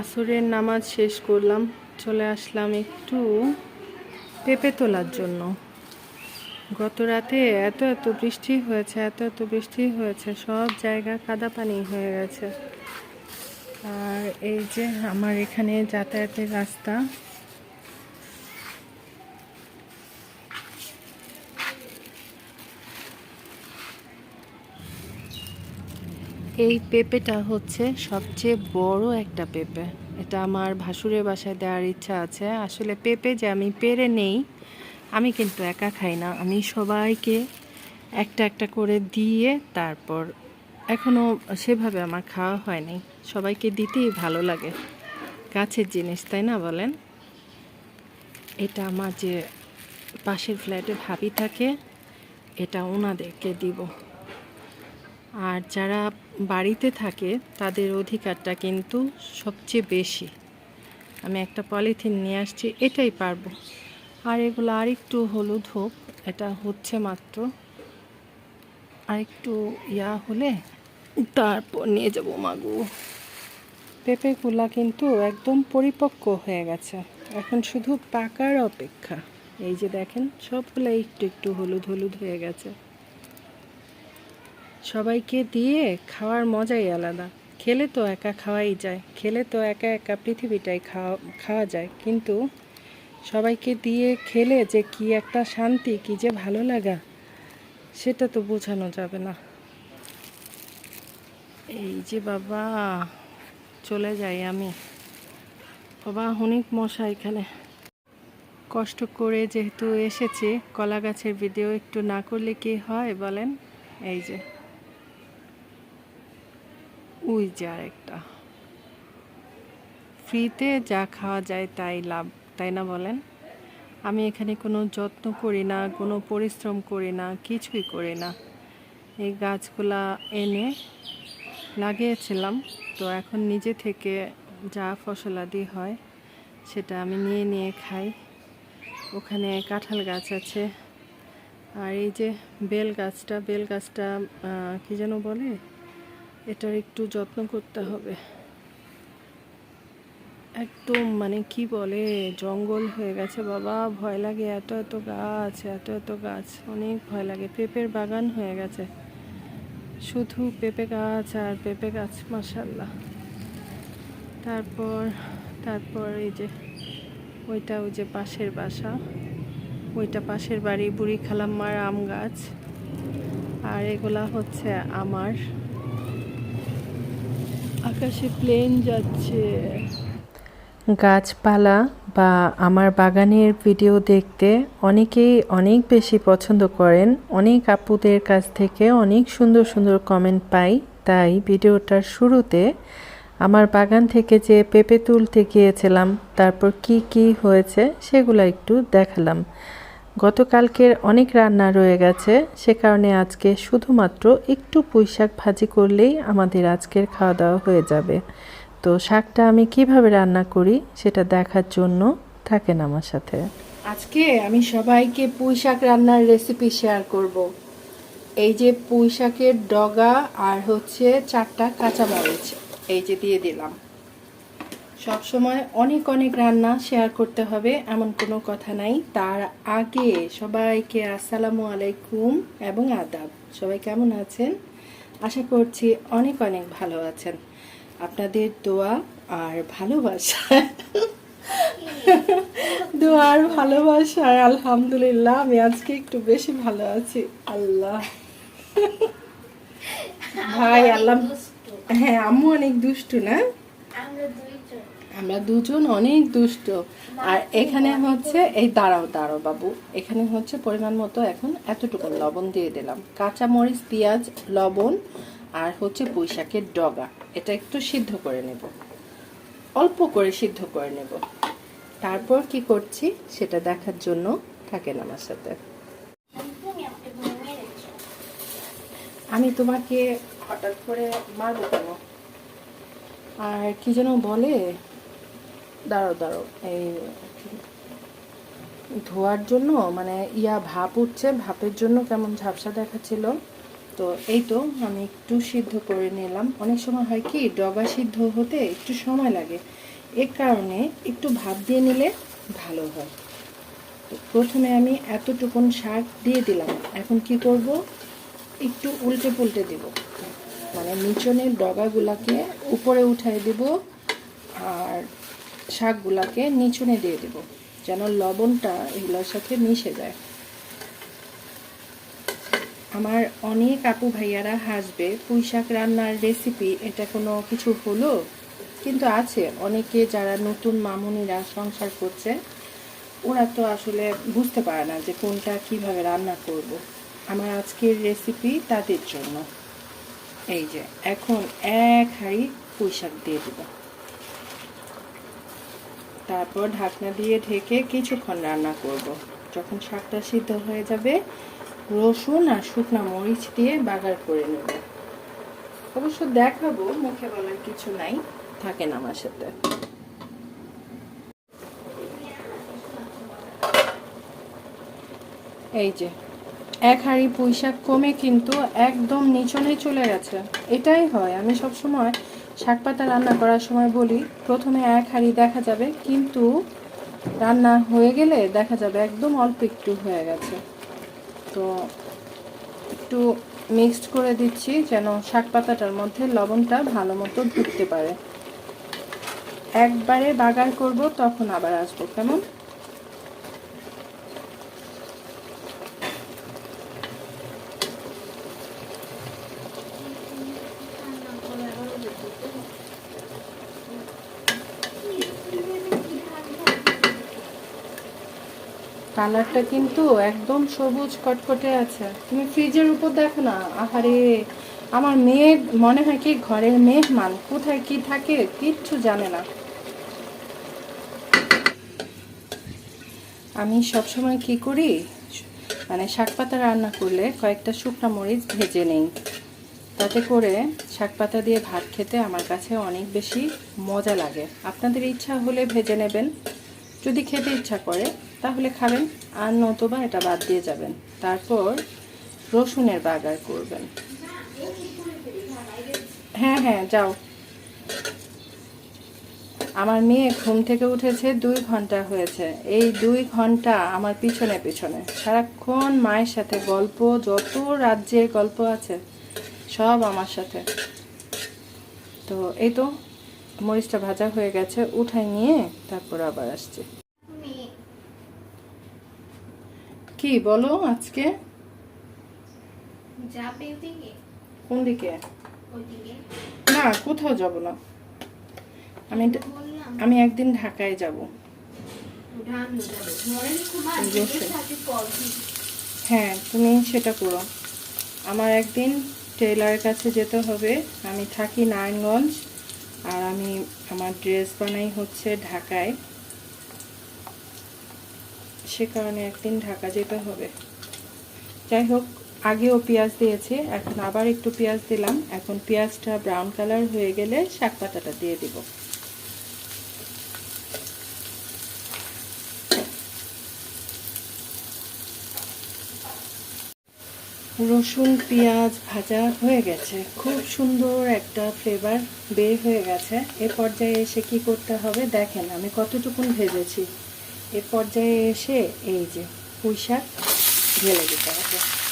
আসরের নামাজ শেষ করলাম, চলে আসলাম একটু পেঁপে তোলার জন্য। গত রাতে এত এত বৃষ্টি হয়েছে, এত এত বৃষ্টি হয়েছে, সব জায়গা কাদা পানি হয়ে গেছে। আর এই যে আমার এখানে যাতায়াতের রাস্তা এই পেঁপেটা হচ্ছে সবচেয়ে বড় একটা পেঁপে। এটা আমার ভাসুরের বাসায় দেওয়ার ইচ্ছা আছে। আসলে পেঁপে যে আমি পেরে নেই, আমি কিন্তু একা খাই না। আমি সবাইকে একটা একটা করে দিয়ে তারপর এখনও সেভাবে আমার খাওয়া হয়নি। সবাইকে দিতেই ভালো লাগে। গাছের জিনিস, তাই না বলেন? এটা আমার যে পাশের ফ্ল্যাটে ভাবি থাকে, এটা ওনাদেরকে দিব। আর যারা বাড়িতে থাকে, তাদের অধিকারটা কিন্তু সবচেয়ে বেশি। আমি একটা পলিথিন নিয়ে আসছি, এটাই পারব। আর এগুলো আরেকটু হলুদ হোক, এটা হচ্ছে মাত্র। আরেকটু ইয়া হলে তারপর নিয়ে যাব মাগু। পেঁপেগুলা কিন্তু একদম পরিপক্ক হয়ে গেছে। এখন শুধু পাকার অপেক্ষা। এই যে দেখেন, সবগুলো একটু একটু হলুদ হলুদ হয়ে গেছে। সবাইকে দিয়ে খাওয়ার মজাই আলাদা। খেলে তো একা খাওয়াই যায়, খেলে তো একা একা পৃথিবীটাই খাওয়া খাওয়া যায়। কিন্তু সবাইকে দিয়ে খেলে যে কি একটা শান্তি, কি যে ভালো লাগা, সেটা তো বোঝানো যাবে না। এই যে বাবা, চলে যাই আমি। বাবা, অনেক মশা এখানে। কষ্ট করে যেহেতু এসেছি কলা গাছের ভিডিও একটু না করলে কি হয় বলেন? এই যে। ওই যে আরেকটা। ফ্রিতে যা খাওয়া যায় তাই লাভ, তাই না বলেন? আমি এখানে কোনো যত্ন করি না, কোনো পরিশ্রম করি না, কিছুই করি না। এই গাছগুলা এনে লাগিয়েছিলাম, তো এখন নিজে থেকে যা ফসলাদি হয় সেটা আমি নিয়ে নিয়ে খাই। ওখানে কাঁঠাল গাছ আছে। আর এই যে বেল গাছটা বেল গাছটা কি যেন বলে? এটার একটু যত্ন করতে হবে। একদম মানে কি বলে, জঙ্গল হয়ে গেছে বাবা, ভয় লাগে এত এত গাছ, এত এত গাছ, অনেক ভয় লাগে। পেঁপের বাগান হয়ে গেছে। শুধু পেঁপে গাছ আর পেঁপে গাছ মাসাল্লাহ তারপর তারপর এই যে, ওইটা ওই যে পাশের বাসা, ওইটা পাশের বাড়ি বুড়ি খালাম্মার আম গাছ। আর এগুলা হচ্ছে আমার আকাশে প্লেন যাচ্ছে। গাছপালা বা আমার বাগানের ভিডিও দেখতে অনেকেই অনেক বেশি পছন্দ করেন। অনেক আপুদের কাছ থেকে অনেক সুন্দর সুন্দর কমেন্ট পাই। তাই ভিডিওটার শুরুতে আমার বাগান থেকে যে পেঁপে তুলতে গিয়েছিলাম, তারপর কি কি হয়েছে সেগুলো একটু দেখালাম। গতকালকের অনেক রান্না রয়ে গেছে, সে কারণে আজকে শুধুমাত্র একটু পুঁই শাক ভাজি করলেই আমাদের আজকের খাওয়া দাওয়া হয়ে যাবে। তো শাকটা আমি কীভাবে রান্না করি সেটা দেখার জন্য থাকেন আমার সাথে। আজকে আমি সবাইকে পুঁই শাক রান্নার রেসিপি শেয়ার করব। এই যে পুঁই শাকের ডগা আর হচ্ছে চারটা কাঁচা কাঁচামরিচ, এই যে দিয়ে দিলাম। সব সময় অনেক অনেক রান্না শেয়ার করতে হবে এমন কোনো কথা নাই। তার আগে সবাইকে আসসালামু আলাইকুম এবং আদাব। সবাই কেমন আছেন? আশা করছি অনেক অনেক ভালো আছেন। আপনাদের দোয়া আর ভালোবাসা। দোয়া আর ভালোবাসায় আলহামদুলিল্লাহ আমি আজকে একটু বেশি ভালো আছি। আল্লাহ। ভাই আল্লাহ হ্যাঁ আম্মু অনেক দুষ্টু না? আমরা আমরা দুজন অনেক দুষ্ট। আর এখানে হচ্ছে, এই দাঁড়াও দাঁড়াও বাবু। এখানে হচ্ছে পরিমাণ মতো এখন এতটুকু লবণ দিয়ে দিলাম। কাঁচা মরিচ পেঁয়াজ, লবণ আর হচ্ছে পুঁইশাকের ডগা। এটা একটু সিদ্ধ করে নেব। অল্প করে সিদ্ধ করে নেব। তারপর কি করছি সেটা দেখার জন্য থাকেন আমার সাথে। আমি তোমাকে হঠাৎ করে মারবো কেন? আর কি যেন বলে দাঁড়ো দাঁড়ো এই ধোয়ার জন্য মানে ইয়া ভাপ উঠছে, ভাপের জন্য কেমন ঝাপসা দেখাচ্ছিল। তো এই তো আমি একটু সিদ্ধ করে নিলাম। অনেক সময় হয় কি ডগা সিদ্ধ হতে একটু সময় লাগে। এ কারণে একটু ভাপ দিয়ে নিলে ভালো হয়। তো প্রথমে আমি এতটুকুন শাক দিয়ে দিলাম। এখন কি করব? একটু উল্টে পুল্টে দিব। মানে নিচনের ডগাগুলাকে উপরে উঠাই দেব। আর শাকগুলাকে নিচনে দিয়ে দেব, যেন লবণটা এগুলোর সাথে মিশে যায়। আমার অনেক আপু ভাইয়ারা হাসবে, পুঁই শাক রান্নার রেসিপি এটা কোনো কিছু হলো? কিন্তু আছে, অনেকে যারা নতুন মামুনিরা সংসার করছে, ওরা তো আসলে বুঝতে পারে না যে কোনটা কীভাবে রান্না করব। আমার আজকের রেসিপি তাদের জন্য। এই যে, এখন এক হাঁড়ি পুঁই শাক দিয়ে দেব। তারপর ঢাকনা দিয়ে ঢেকে কিছুক্ষণ রান্না করব। যখন শাকটা সিদ্ধ হয়ে যাবে, রসুন আর শুকনো মরিচ দিয়ে বাগার করে নেব। অবশ্য দেখাবো, মুখে বলার কিছু নাই থাকেন আমার সাথে। এই যে, এক হাঁড়ি পুঁই শাক কমে কিন্তু একদম নিচনে চলে গেছে। এটাই হয়, আমি সব সময় শাক পাতা রান্না করার সময় বলি, প্রথমে এক হাঁড়ি দেখা যাবে, কিন্তু রান্না হয়ে গেলে দেখা যাবে একদম অল্প একটু হয়ে গেছে। তো একটু মিক্সড করে দিচ্ছি যেন শাক পাতাটার মধ্যে লবণটা ভালো মতো ঢুকতে পারে। একবারে বাগার করব, তখন আবার আসব। কেমন? কালারটা কিন্তু একদম সবুজ কটকটে আছে। তুমি ফ্রিজের উপর দেখো না। আহারে, আমার মেয়ে মনে হয় কি ঘরের মেহমান, কোথায় কি থাকে কিচ্ছু জানে না। আমি সবসময় কি করি? মানে শাক পাতা রান্না করলে কয়েকটা শুকনা মরিচ ভেজে নেই। তাতে করে শাক পাতা দিয়ে ভাত খেতে আমার কাছে অনেক বেশি মজা লাগে। আপনাদের ইচ্ছা হলে ভেজে নেবেন। যদি খেতে ইচ্ছা করে। তাহলে খাবেন আর নতুবা এটা বাদ দিয়ে যাবেন। তারপর রসুনের বাগার করবেন। হ্যাঁ হ্যাঁ যাও। আমার মেয়ে ঘুম থেকে উঠেছে, দুই ঘণ্টা হয়েছে। এই দুই ঘণ্টা আমার পিছনে পিছনে। সারাক্ষণ মায়ের সাথে গল্প, যত রাজ্যের গল্প আছে, সব আমার সাথে। তো এই তো, মরিচটা ভাজা হয়ে গেছে, উঠাই নিয়ে তারপর আবার আসছে তুমি কি বলো আজকে? যাবে ওদিকে কোন দিকে? না কোথাও যাব না। আমি আমি একদিন ঢাকায় যাব। হ্যাঁ তুমি সেটা করো। আমার একদিন টেলারের কাছে যেতে হবে। আমি থাকি নারায়ণগঞ্জ। আর আমি আমার ড্রেস বানাই হচ্ছে ঢাকায়। সে কারণে একদিন ঢাকা যেতে হবে। যাই হোক, আগেও পেঁয়াজ দিয়েছি, এখন আবার একটু পেঁয়াজ দিলাম। এখন পেঁয়াজটা ব্রাউন কালার হয়ে গেলে শাক পাতাটা দিয়ে দিব। রসুন পেঁয়াজ ভাজা হয়ে গেছে। খুব সুন্দর একটা ফ্লেভার বের হয়ে গেছে। এ পর্যায়ে এসে কি করতে হবে? দেখেন আমি কতটুকুন ভেজেছি। এ পর্যায়ে এসে এই যে পুঁই শাক ঢেলে দিতে হবে।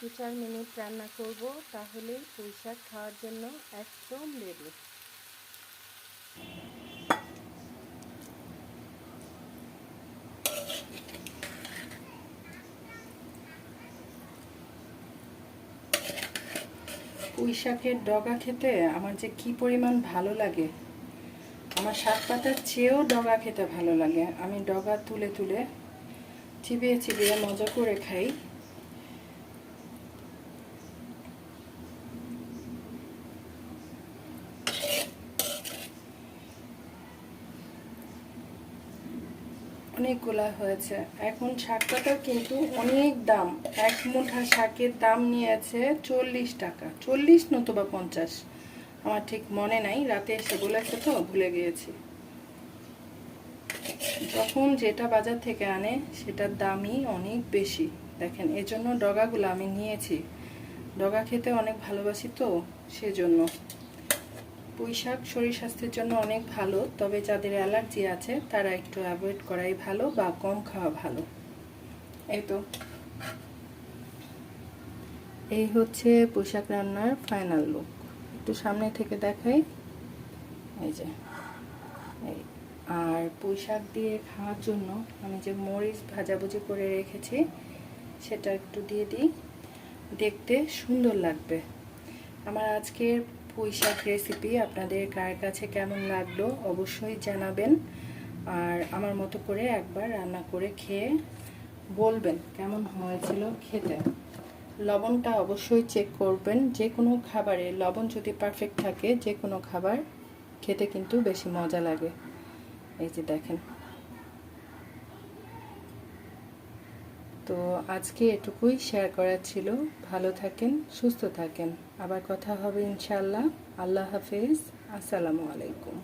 দু চার মিনিট রান্না করব তাহলেই পুঁই শাক খাওয়ার জন্য একদম রেডি পুঁই শাকের ডগা খেতে আমার যে কি পরিমাণ ভালো লাগে, আমার শাক পাতার চেয়েও ডগা খেতে ভালো লাগে। আমি ডগা তুলে তুলে চিবিয়ে চিবিয়ে মজা করে খাই। অনেকগুলা হয়েছে। এখন শাক পাতার কিন্তু অনেক দাম। এক মুঠা শাকের দাম নিয়েছে চল্লিশ টাকা। চল্লিশ নতুবা পঞ্চাশ। আমার ঠিক মনে নাই, রাতে এসে বলেছে তো, ভুলে গিয়েছি। যখন যেটা বাজার থেকে আনে, সেটার দামই অনেক বেশি। দেখেন, এজন্য ডগাগুলো আমি নিয়েছি। ডগা খেতে অনেক ভালোবাসি তো, সেজন্য। পুঁই শাক শরীর স্বাস্থ্যের জন্য অনেক ভালো, তবে যাদের অ্যালার্জি আছে, তারা একটু অ্যাভয়েড করাই ভালো বা কম খাওয়া ভালো। এই তো। এই হচ্ছে পুঁই শাক রান্নার ফাইনাল লুক একটু সামনে থেকে দেখাই। এই যে। এই, আর পুঁই শাক দিয়ে খাওয়ার জন্য আমি যে মরিচ ভাজাভুজি করে রেখেছি, সেটা একটু দিয়ে দিই। দেখতে সুন্দর লাগবে। আমার আজকের পুঁই শাক রেসিপি আপনাদের কার কাছে কেমন লাগল অবশ্যই জানাবেন। আর আমার মতো করে একবার রান্না করে খেয়ে বলবেন কেমন হয়েছিল খেতে। লবণটা অবশ্যই চেক করবেন। যে কোনো খাবারে লবণ যদি পারফেক্ট থাকে যে কোনো খাবার খেতে কিন্তু বেশি মজা লাগে। এই যে দেখেন। তো আজকে এটুকুই। শেয়ার করার ছিল। ভালো থাকেন, সুস্থ থাকেন। আবার কথা হবে ইনশাল্লাহ আল্লাহ হাফিজ। আসসালামু আলাইকুম।